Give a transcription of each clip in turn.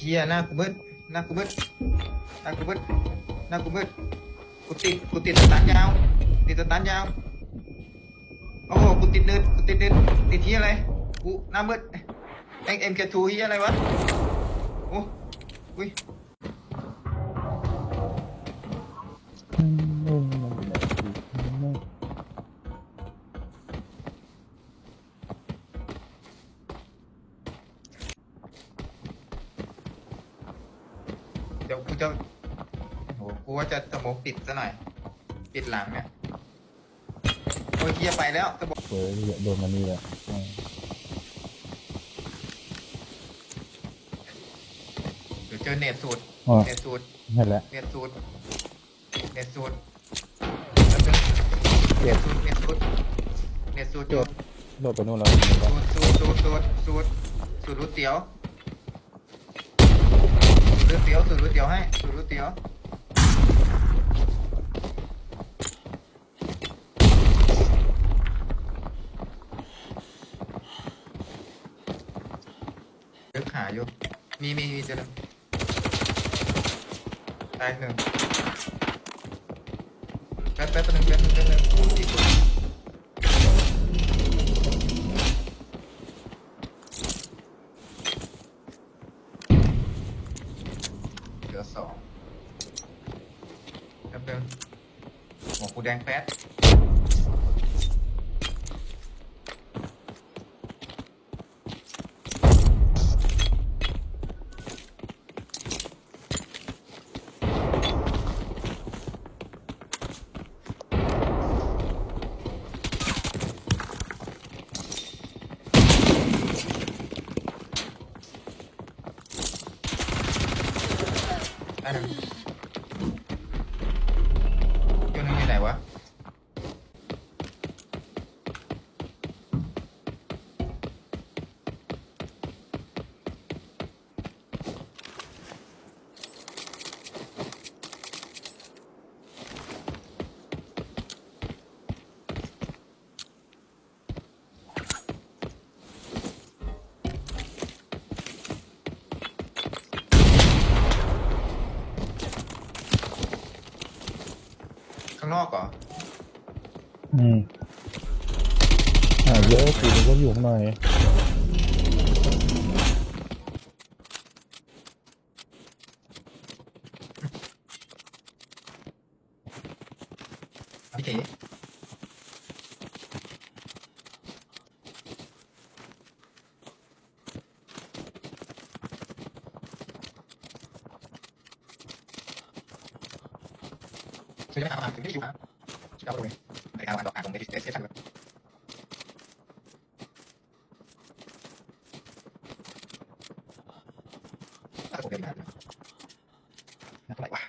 ฮียหน้ากูมืดหน้ากูมืดหน้ากูมืดหน้ากูมืดกูติดกูติดสตาร์ทยาว ติดสตาร์ทยาวโอ้โหกูติดเนินกูติดเนินติดเฮียอะไรกูหน้ามืดเอ็งเอ็มเคทูเฮียอะไรวะโอ้อุ้ย ดี๋ยวกูจะโอ้โหกูว่าจะสโมกปิดซะหน่อย ปิดหลังเนี่ยโอ้ยเฮียไปแล้วสโมกเว้ยโดนมันนี่แหละอืมเดี๋ยวเจอเน็ตสูตรอ๋อเน็ตสูตรเห็นแล้วเน็ตสูตรเน็ตสูตรแป๊บนึงเจ็บสูตรเน็ตสูตรเน็ตสูตรเจ็สูบตรโดดไปนู่นแล้วเห็นปะสูตรสูตรสูตรสูตรสูตรรูเตี๋ยว สูตรรูเตี๋ยวสูตรรูเตี๋ยวให้สูตรรูเตี๋ยวเลือกหาอยู่มีมีมีเจอแล้วตายหนึ่งแป๊บแป๊บแป๊บนึงแป๊บนึงแป๊บนึงอีกคนเห ลือสองแป๊บเดียวหมวกกูแดงแป๊ด ไางนอกเหรอ อืมอ่าเยอะสิมันก็อยู่ข้างในพี่เก๋ช่วยได้ไหมครับถึงได้อยู่ครับช่วยเอาไปเลยในการวางดอกอ่างต รงเอสเอสเอสเลยถ้าผมเดินมาเท่าไหร่วะ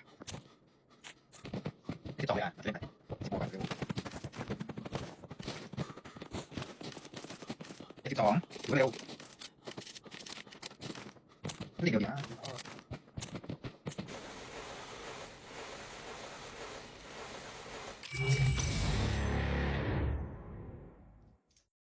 ที่ต่อเวล